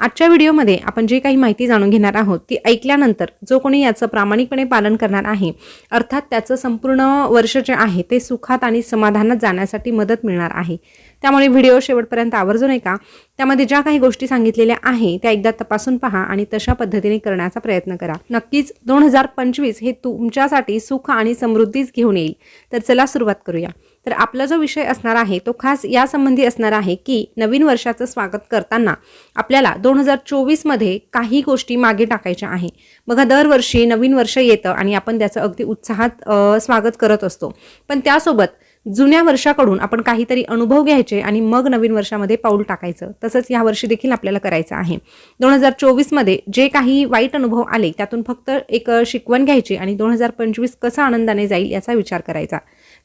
आजच्या व्हिडिओमध्ये आपण जे काही माहिती जाणून घेणार आहोत ती ऐकल्यानंतर जो कोणी याचं प्रामाणिकपणे पालन करणार आहे अर्थात त्याचं संपूर्ण वर्ष जे आहे ते सुखात आणि समाधानात जाण्यासाठी मदत मिळणार आहे. त्यामुळे व्हिडिओ शेवटपर्यंत आवर्जून ऐका. त्यामध्ये ज्या काही गोष्टी सांगितलेल्या आहे त्या एकदा तपासून पहा आणि तशा पद्धतीने करण्याचा प्रयत्न करा. नक्कीच दोन हजार पंचवीस हे तुमच्यासाठी सुख आणि समृद्धीच घेऊन येईल. तर चला सुरुवात करूया. तर आपला जो विषय असणार आहे तो खास यासंबंधी असणार आहे की नवीन वर्षाचं स्वागत करताना आपल्याला दोन हजार चोवीसमध्ये काही गोष्टी मागे टाकायच्या आहे. बघा दरवर्षी नवीन वर्ष येतं आणि आपण त्याचं अगदी उत्साहात स्वागत करत असतो. पण त्यासोबत जुन्या वर्षाकडून आपण काहीतरी अनुभव घ्यायचे आणि मग नवीन वर्षामध्ये पाऊल टाकायचं. तसंच यावर्षी देखील आपल्याला करायचं आहे. दोन हजार चोवीसमध्ये जे काही वाईट अनुभव आले त्यातून फक्त एक शिकवण घ्यायची आणि दोन हजार पंचवीस कसं आनंदाने जाईल याचा विचार करायचा.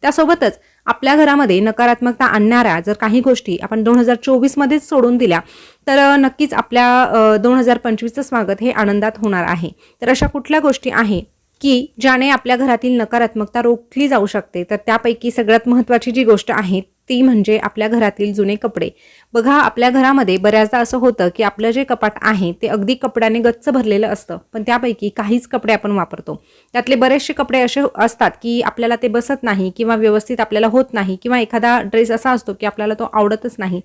त्यासोबतच आपल्या घरामध्ये नकारात्मकता आणणाऱ्या जर काही गोष्टी आपण दोन हजार चोवीसमध्येच सोडून दिल्या तर नक्कीच आपल्या दोन हजार पंचवीसचं स्वागत हे आनंदात होणार आहे. तर अशा कुठल्या गोष्टी आहे की ज्याने आपल्या घरातील नकारात्मकता रोखली जाऊ शकते. तर त्यापैकी सगळ्यात महत्त्वाची जी गोष्ट आहे ती म्हणजे आपल्या घरातील जुने कपडे. बघा आपल्या घरामध्ये बऱ्याचदा असं होतं की आपलं जे कपाट आहे ते अगदी कपड्याने गच्च भरलेलं असतं. पण त्यापैकी काहीच कपडे आपण वापरतो. त्यातले बरेचसे कपडे असे असतात की आपल्याला ते बसत नाही किंवा व्यवस्थित आपल्याला होत नाही किंवा एखादा ड्रेस असा असतो की आपल्याला तो आवडतच नाही.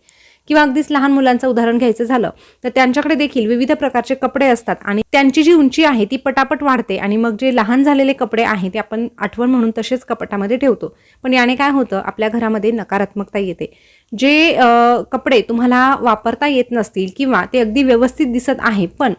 किंवा अगदीच लहान मुलांचं उदाहरण घ्यायचं झालं तर त्यांच्याकडे देखील विविध प्रकारचे कपडे असतात आणि त्यांची जी उंची आहे ती पटापट वाढते आणि मग जे लहान झालेले कपडे आहे ते आपण आठवण म्हणून तसेच कपाटामध्ये ठेवतो. पण याने काय होतं आपल्या घरामध्ये नकारात्मकता येते. जे कपडे तुम्हाला वापरता येत नसतील किंवा ते अगदी व्यवस्थित दिसत आहे पण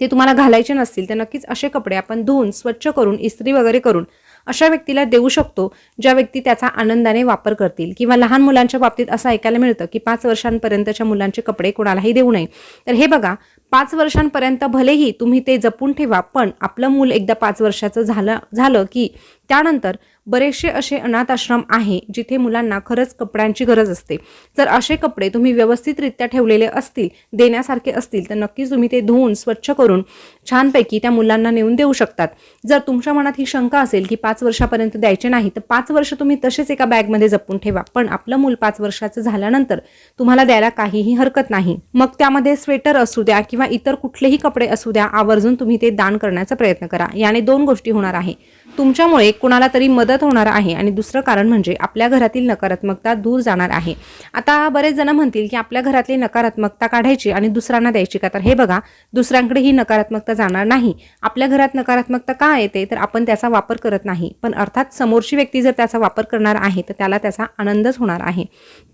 ते तुम्हाला घालायचे नसतील तर नक्कीच असे कपडे आपण धुवून स्वच्छ करून इस्त्री वगैरे करून अशा व्यक्तीला देऊ शकतो ज्या व्यक्ती त्याचा आनंदाने वापर करतील. किंवा लहान मुलांच्या बाबतीत असं ऐकायला मिळतं की पाच वर्षांपर्यंतच्या मुलांचे कपडे कोणालाही देऊ नये. तर हे बघा पाच वर्षांपर्यंत भलेही तुम्ही ते जपून ठेवा पण आपलं मूल एकदा पाच वर्षाचं झालं झालं की त्यानंतर बरेचसे असे अनाथ आश्रम आहे जिथे मुलांना खरंच कपड्यांची गरज असते. जर असे कपडे तुम्ही व्यवस्थितरित्या ठेवलेले असतील देण्यासारखे असतील तर नक्कीच तुम्ही ते धुवून स्वच्छ करून छानपैकी त्या मुलांना नेऊन देऊ शकतात. जर तुमच्या मनात ही शंका असेल की पाच वर्षापर्यंत द्यायचे नाही तर पाच वर्ष तुम्ही तसेच एका बॅगमध्ये जपून ठेवा. पण आपलं मूल पाच वर्षाचं झाल्यानंतर तुम्हाला द्यायला काहीही हरकत नाही. मग त्यामध्ये स्वेटर असू द्या किंवा इतर कुठलेही कपडे असू द्या आवर्जून तुम्ही ते दान करण्याचा प्रयत्न करा. याने दोन गोष्टी होणार आहे. तुमच्यामुळे कुणाला तरी मदत होणार आहे. आणि दुसरं कारण म्हणजे आपल्या घरातील नकारात्मकता दूर जाणार आहे. आता बरेच जण म्हणतील की आपल्या घरातली नकारात्मकता काढायची आणि दुसऱ्यांना द्यायची का? तर हे बघा दुसऱ्यांकडे ही नकारात्मकता जाणार नाही. आपल्या घरात नकारात्मकता का येते? तर आपण त्याचा वापर करत नाही. पण अर्थात समोरची व्यक्ती जर त्याचा वापर करणार आहे तर त्याला त्याचा आनंदच होणार आहे.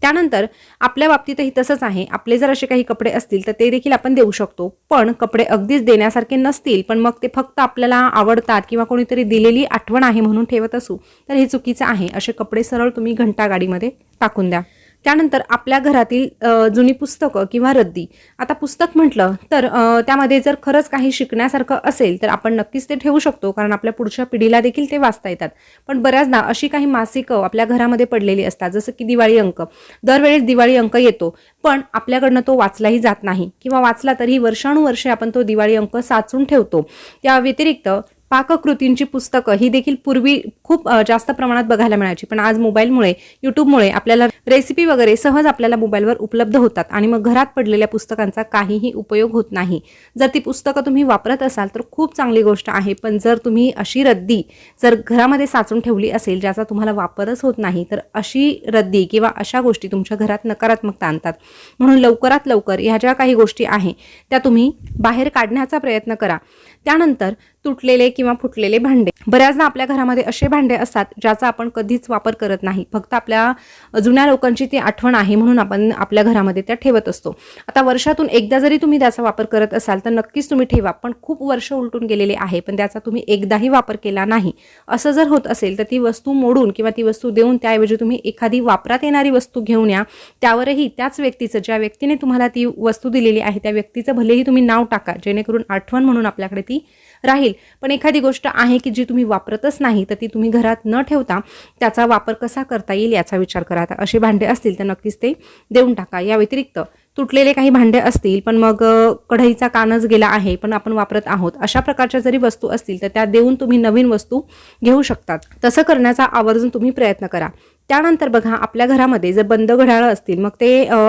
त्यानंतर आपल्या बाबतीतही तसंच आहे. आपले जर असे काही कपडे असतील तर ते देखील आपण देऊ शकतो. पण कपडे अगदीच देण्यासारखे नसतील पण मग ते फक्त आपल्याला आवडतात किंवा कोणीतरी दिलेली आठवण आहे म्हणून ठेवत असू तर हे चुकीचं आहे. असे कपडे सरळ तुम्ही घंटा गाडीमध्ये टाकून द्या. त्यानंतर आपल्या घरातील जुनी पुस्तकं किंवा रद्दी. आता पुस्तक म्हटलं तर त्यामध्ये जर खरंच काही शिकण्यासारखं असेल तर आपण नक्कीच ते ठेवू शकतो कारण आपल्या पुढच्या पिढीला देखील ते वाचता येतात. पण बऱ्याचदा अशी काही मासिकं आपल्या घरामध्ये पडलेली असतात जसं की दिवाळी अंक. दरवेळेस दिवाळी अंक येतो पण आपल्याकडनं तो वाचलाही जात नाही. किंवा वाचला तरीही वर्षानुवर्षे आपण तो दिवाळी अंक साचून ठेवतो. त्या व्यतिरिक्त पाककृतींची पुस्तकं ही देखील पूर्वी खूप जास्त प्रमाणात बघायला मिळायची. पण आज मोबाईलमुळे युट्यूबमुळे आपल्याला रेसिपी वगैरे सहज आपल्याला मोबाईलवर उपलब्ध होतात आणि मग घरात पडलेल्या पुस्तकांचा काहीही उपयोग होत नाही. जर ती पुस्तकं तुम्ही वापरत असाल तर खूप चांगली गोष्ट आहे. पण जर तुम्ही अशी रद्दी जर घरामध्ये साचून ठेवली असेल ज्याचा तुम्हाला वापरच होत नाही तर अशी रद्दी किंवा अशा गोष्टी तुमच्या घरात नकारात्मकता आणतात. म्हणून लवकरात लवकर ह्या ज्या काही गोष्टी आहे त्या तुम्ही बाहेर काढण्याचा प्रयत्न करा. त्यानंतर तुटलेले किंवा फुटलेले भांडे. बऱ्याचदा आपल्या घरामध्ये असे भांडे असतात ज्याचा आपण कधीच वापर करत नाही. फक्त आपल्या जुन्या लोकांची ती आठवण आहे म्हणून आपण आपल्या घरामध्ये त्या ठेवत असतो. आता वर्षातून एकदा जरी तुम्ही त्याचा वापर करत असाल तर नक्कीच तुम्ही ठेवा. पण खूप वर्ष उलटून गेलेले आहे पण त्याचा तुम्ही एकदाही वापर केला नाही. असं जर होत असेल तर ती वस्तू मोडून किंवा ती वस्तू देऊन त्याऐवजी तुम्ही एखादी वापरात येणारी वस्तू घेऊन या. त्यावरही त्याच व्यक्तीचं ज्या व्यक्तीने तुम्हाला ती वस्तू दिलेली आहे त्या व्यक्तीचं भलेही तुम्ही नाव टाका जेणेकरून आठवण म्हणून आपल्याकडे ती राहील. पण एखादी गोष्ट आहे की जी तुम्ही वापरतच नाही तर ती तुम्ही घरात न ठेवता त्याचा वापर कसा करता येईल याचा विचार करा. तर असे भांडे असतील तर नक्कीच ते देऊन टाका. या व्यतिरिक्त तुटलेले काही भांडे असतील पण मग कढईचा कानच गेला आहे पण आपण वापरत आहोत अशा प्रकारच्या जरी वस्तू असतील तर त्या देऊन तुम्ही नवीन वस्तू घेऊ शकतात. तसं करण्याचा आवर्जून तुम्ही प्रयत्न करा. त्यानंतर बघा आपल्या घरामध्ये जर बंद घड्याळं असतील मग ते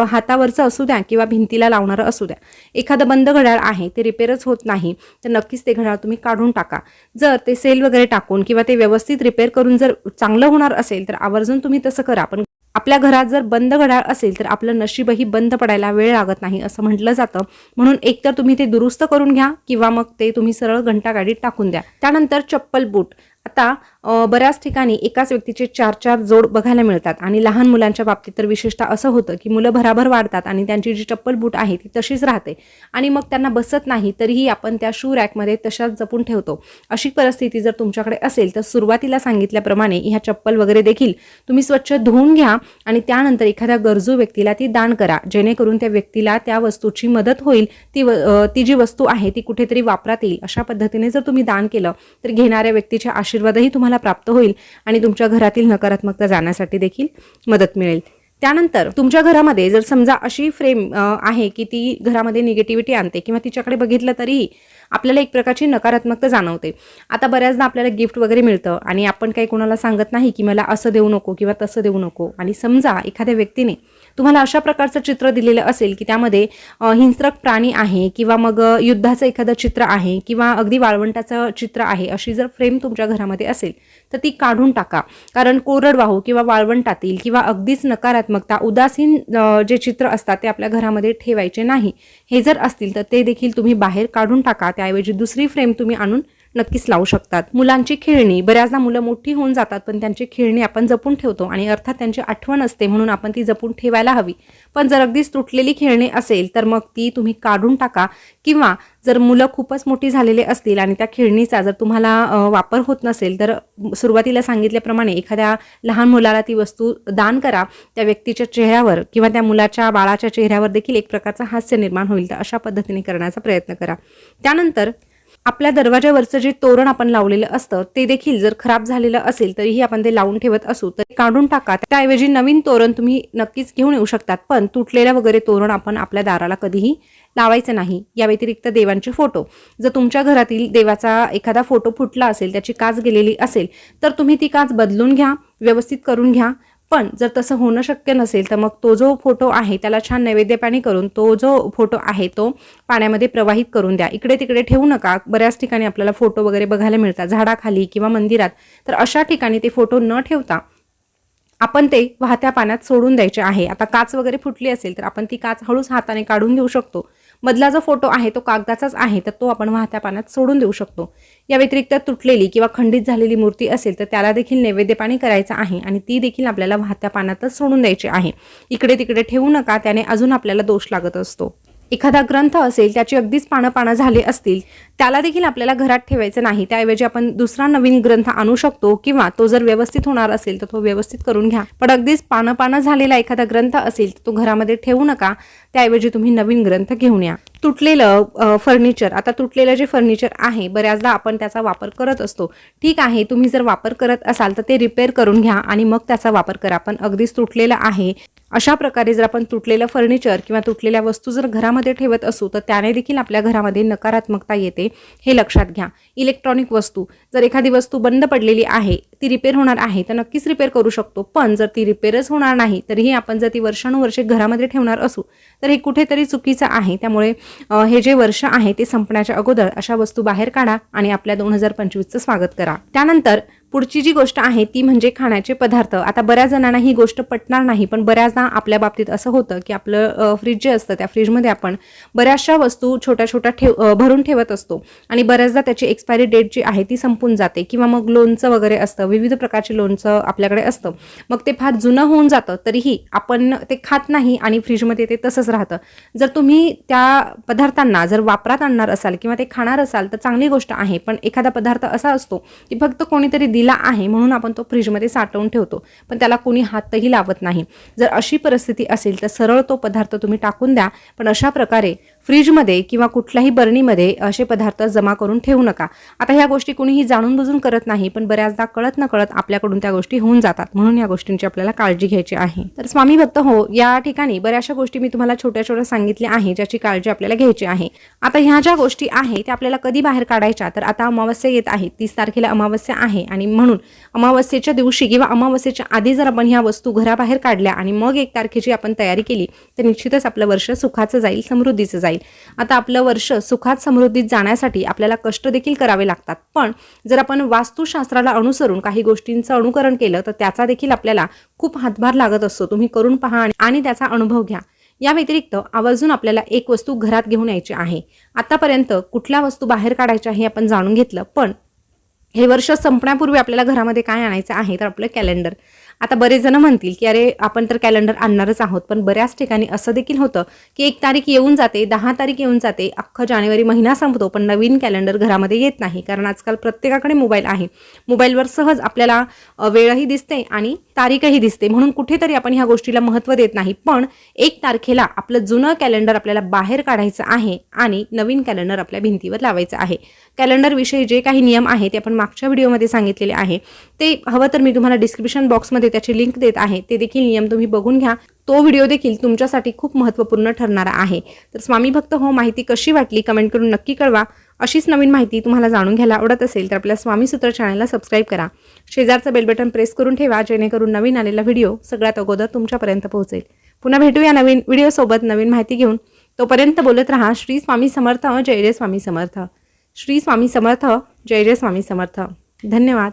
हातावरचं असू द्या किंवा भिंतीला लावणारं असू द्या. एखादं बंद घड्याळ आहे ते रिपेअरच होत नाही तर नक्कीच ते घड्याळ तुम्ही काढून टाका. जर ते सेल वगैरे टाकून किंवा ते व्यवस्थित रिपेअर करून जर चांगलं होणार असेल तर आवर्जून तुम्ही तसं करा. पण आपल्या घरात जर बंद घड्याळ असेल तर आपलं नशीबही बंद पडायला वेळ लागत नाही असं म्हटलं जातं. म्हणून एकतर तुम्ही ते दुरुस्त करून घ्या किंवा मग ते तुम्ही सरळ घंटागाडीत टाकून द्या. त्यानंतर चप्पल बूट. आता बऱ्याच ठिकाणी एकाच व्यक्तीचे चार चार जोड बघायला मिळतात आणि लहान मुलांच्या बाबतीत तर विशेषतः असं होतं की मुलं भराभर वाढतात आणि त्यांची जी चप्पल बूट आहे ती तशीच राहते आणि मग त्यांना बसत नाही तरीही आपण त्या शू रॅकमध्ये तशाच जपून ठेवतो. अशी परिस्थिती जर तुमच्याकडे असेल तर सुरुवातीला सांगितल्याप्रमाणे ह्या चप्पल वगैरे देखील तुम्ही स्वच्छ धुवून घ्या आणि त्यानंतर एखाद्या गरजू व्यक्तीला ती दान करा. जेणेकरून त्या व्यक्तीला त्या वस्तूची मदत होईल ती व- ती जी वस्तू आहे ती कुठेतरी वापरात येईल. अशा पद्धतीने जर तुम्ही दान केलं तर घेणाऱ्या व्यक्तीचे आशीर्वादही तुम्हाला प्राप्त होईल आणि तुमच्या घरातील नकारात्मकता जाण्यासाठी देखील मदत मिळेल. त्यानंतर तुमच्या घरामध्ये जर समजा अशी फ्रेम आहे की ती घरामध्ये निगेटिव्हिटी आणते किंवा तिच्याकडे बघितलं तरीही आपल्याला एक प्रकारची नकारात्मकता जाणवते. आता बऱ्याचदा आपल्याला गिफ्ट वगैरे मिळतं आणि आपण काही कोणाला सांगत नाही की मला असं देऊ नको किंवा तसं देऊ नको. आणि समजा एखाद्या व्यक्तीने तुम्हाला अशा प्रकारचं चित्र दिलेलं असेल की त्यामध्ये हिंस्रक प्राणी आहे किंवा मग युद्धाचं एखादं चित्र आहे किंवा अगदी वाळवंटाचं चित्र आहे अशी जर फ्रेम तुमच्या घरामध्ये असेल तर ती काढून टाका. कारण कोरडवाहू किंवा वाळवंटातील किंवा अगदीच नकारात्मकता उदासीन जे चित्र असतात ते आपल्या घरामध्ये ठेवायचे नाही. हे जर असतील तर ते देखील तुम्ही बाहेर काढून टाका. त्याऐवजी दुसरी फ्रेम तुम्ही आणून नक्कीच लावू शकतात. मुलांची खेळणी बऱ्याचदा मुलं मोठी होऊन जातात पण त्यांची खेळणी आपण जपून ठेवतो आणि अर्थात त्यांची आठवण असते म्हणून आपण ती जपून ठेवायला हवी. पण जर अगदीच तुटलेली खेळणी असेल तर मग ती तुम्ही काढून टाका किंवा जर मुलं खूपच मोठी झालेली असतील आणि त्या खेळणीचा जर तुम्हाला वापर होत नसेल तर सुरुवातीला सांगितल्याप्रमाणे एखाद्या लहान मुलाला ती वस्तू दान करा. त्या व्यक्तीच्या चेहऱ्यावर किंवा त्या मुलाच्या बाळाच्या चेहऱ्यावर देखील एक प्रकारचं हास्य निर्माण होईल तर अशा पद्धतीने करण्याचा प्रयत्न करा. त्यानंतर आपल्या दरवाजावरचं जे तोरण आपण लावलेलं असतं ते देखील जर खराब झालेलं असेल तरीही आपण ते लावून ठेवत असू तर काढून टाका. त्याऐवजी नवीन तोरण तुम्ही नक्कीच घेऊन येऊ शकतात पण तुटलेलं वगैरे तोरण आपण आपल्या दाराला कधीही लावायचं नाही. या व्यतिरिक्त देवांचे फोटो. जर तुमच्या घरातील देवाचा एखादा फोटो फुटला असेल त्याची काच गेलेली असेल तर तुम्ही ती काच बदलून घ्या व्यवस्थित करून घ्या. पण जर तसं होणं शक्य नसेल तर मग तो जो फोटो आहे त्याला छान नैवेद्य पाणी करून तो जो फोटो आहे तो पाण्यामध्ये प्रवाहित करून द्या. इकडे तिकडे ठेवू नका. बऱ्याच ठिकाणी आपल्याला फोटो वगैरे बघायला मिळतात. झाडाखाली किंवा मंदिरात. तर अशा ठिकाणी ते फोटो न ठेवता आपण ते वाहत्या पाण्यात सोडून द्यायचे आहे. आता काच वगैरे फुटली असेल तर आपण ती काच हळूच हाताने काढून घेऊ शकतो. मधला जो फोटो आहे तो कागदाचाच आहे तर तो आपण वाहत्या पाण्यात सोडून देऊ शकतो. या व्यतिरिक्त तुटलेली किंवा खंडित झालेली मूर्ती असेल तर त्याला देखील नैवेद्य पाणी करायचं आहे आणि ती देखील आपल्याला वाहत्या पाण्यातच सोडून द्यायची आहे. इकडे तिकडे ठेवू नका त्याने अजून आपल्याला दोष लागत असतो. एखादा ग्रंथ असेल त्याची अगदीच पानं पानं असतील त्याला देखील आपल्याला घरात ठेवायचं नाही. त्याऐवजी आपण दुसरा नवीन ग्रंथ आणू शकतो किंवा तो जर व्यवस्थित होणार असेल तर तो व्यवस्थित करून घ्या. पण अगदीच पानं पानं झालेला एखादा ग्रंथ असेल तर तो घरामध्ये ठेवू नका. त्याऐवजी तुम्ही नवीन ग्रंथ घेऊन या. तुटलेलं फर्निचर आता तुटलेलं जे फर्निचर आहे बऱ्याचदा आपण त्याचा वापर करत असतो. ठीक आहे तुम्ही जर वापर करत असाल तर ते रिपेअर करून घ्या आणि मग त्याचा वापर करा. पण अगदीच तुटलेलं आहे अशा प्रकारे जर आपण तुटलेलं फर्निचर किंवा तुटलेल्या वस्तू जर घरामध्ये ठेवत असू तर त्याने देखील आपल्या घरामध्ये नकारात्मकता येते हे लक्षात घ्या. इलेक्ट्रॉनिक वस्तू जर एखादी वस्तू बंद पडलेली आहे ती रिपेअर होणार आहे तर नक्कीच रिपेअर करू शकतो. पण जर ती रिपेअरच होणार नाही तरीही आपण जर ती वर्षानुवर्षे घरामध्ये ठेवणार असू तर हे कुठेतरी चुकीचं आहे. त्यामुळे हे जे वर्ष आहे ते संपण्याच्या अगोदर अशा वस्तू बाहेर काढा आणि आपल्या दोन हजार पंचवीसचं स्वागत करा. त्यानंतर पुढची जी गोष्ट आहे ती म्हणजे खाण्याचे पदार्थ. आता बऱ्याच जणांना ही गोष्ट पटणार नाही पण बऱ्याचदा आपल्या बाबतीत असं होतं की आपलं फ्रीज जे असतं त्या फ्रीजमध्ये आपण बऱ्याचशा वस्तू छोट्या छोट्या ठेव भरून ठेवत असतो. आणि बऱ्याचदा त्याची एक्सपायरी डेट जी आहे ती संपून जाते किंवा मग लोणचं वगैरे असतं विविध प्रकारचे लोणचं आपल्याकडे असतं. मग ते फार जुनं होऊन जातं तरीही आपण ते खात नाही आणि फ्रीजमध्ये ते तसंच राहतं. जर तुम्ही त्या पदार्थांना जर वापरात आणणार असाल किंवा ते खाणार असाल तर चांगली गोष्ट आहे पण एखादा पदार्थ असा असतो की फक्त कोणीतरी दिला आहे म्हणून आपण तो फ्रीजमध्ये साठवून ठेवतो. पण त्याला कोणी हातही लावत नाही. जर अशी परिस्थिती असेल तर सरळ तो पदार्थ तुम्ही टाकून द्या. पण अशा प्रकारे फ्रीजमध्ये किंवा कुठल्याही बरणीमध्ये असे पदार्थ जमा करून ठेवू नका. आता ह्या गोष्टी कुणीही जाणून बुजून करत नाही पण बऱ्याचदा कळत न कळत आपल्याकडून त्या गोष्टी होऊन जातात. म्हणून या गोष्टींची आपल्याला काळजी घ्यायची आहे. तर स्वामी भक्त हो या ठिकाणी बऱ्याचशा गोष्टी मी तुम्हाला छोट्या छोट्या सांगितल्या आहे ज्याची काळजी आपल्याला घ्यायची आहे. आता ह्या ज्या गोष्टी आहे त्या आपल्याला कधी बाहेर काढायच्या? तर आता अमावस्या येत आहे. तीस तारखेला अमावस्या आहे आणि म्हणून अमावस्येच्या दिवशी किंवा अमावस्येच्या आधी जर आपण ह्या वस्तू घराबाहेर काढल्या आणि मग एक तारखेची आपण तयारी केली तर निश्चितच आपलं वर्ष सुखाचं जाईल समृद्धीचं जाईल. आता आपलं वर्ष सुखात समृद्धीत जाण्यासाठी आपल्याला कष्ट देखील करावे लागतात. पण जर आपण वास्तुशास्त्राला अनुसरून काही गोष्टींचं अनुकरण केलं तर त्याचा देखील आपल्याला खूप हातभार लागत असतो. तुम्ही करून पहा आणि- आणि त्याचा अनुभव घ्या. या व्यतिरिक्त आवर्जून आपल्याला एक वस्तू घरात घेऊन यायची आहे. आतापर्यंत कुठल्या वस्तू बाहेर काढायच्या हे आपण जाणून घेतलं पण हे वर्ष संपण्यापूर्वी आपल्याला घरामध्ये काय आणायचं आहे तर आपलं कॅलेंडर. आता बरेच जण म्हणतील की अरे आपण तर कॅलेंडर आणणारच आहोत. पण बऱ्याच ठिकाणी असं देखील होतं की एक तारीख येऊन जाते दहा तारीख येऊन जाते अख्खं जानेवारी महिना संपतो पण नवीन कॅलेंडर घरामध्ये येत नाही. कारण आजकाल प्रत्येकाकडे मोबाईल आहे. मोबाईलवर सहज आपल्याला वेळही दिसते आणि तारीखही दिसते. म्हणून कुठेतरी आपण ह्या गोष्टीला महत्त्व देत नाही. पण एक तारखेला आपलं जुनं कॅलेंडर आपल्याला बाहेर काढायचं आहे आणि नवीन कॅलेंडर आपल्या भिंतीवर लावायचं आहे. कॅलेंडरविषयी जे काही नियम आहे ते आपण मागच्या व्हिडिओमध्ये सांगितलेले आहे. ते हवं तर मी तुम्हाला डिस्क्रिप्शन बॉक्समध्ये त्याची लिंक देत आहे ते देखील नियम तुम्ही बघून घ्या. तो व्हिडिओ देखील तुमच्यासाठी खूप महत्त्वपूर्ण ठरणारा आहे. तर स्वामी भक्त हो माहिती कशी वाटली कमेंट करून नक्की कळवा. अशीच नवीन माहिती तुम्हाला जाणून घ्यायला आवडत असेल तर आपल्या स्वामी सूत्र चॅनलला सबस्क्राईब करा. शेजारचं बेल बटन प्रेस करून ठेवा जेणेकरून नवीन आलेला व्हिडिओ सगळ्यात अगोदर तुमच्यापर्यंत पोहोचेल. पुन्हा भेटूया नवीन व्हिडिओसोबत नवीन माहिती घेऊन. तोपर्यंत बोलत राहा श्री स्वामी समर्थ जय जय स्वामी समर्थ. श्री स्वामी समर्थ जय जय स्वामी समर्थ. धन्यवाद.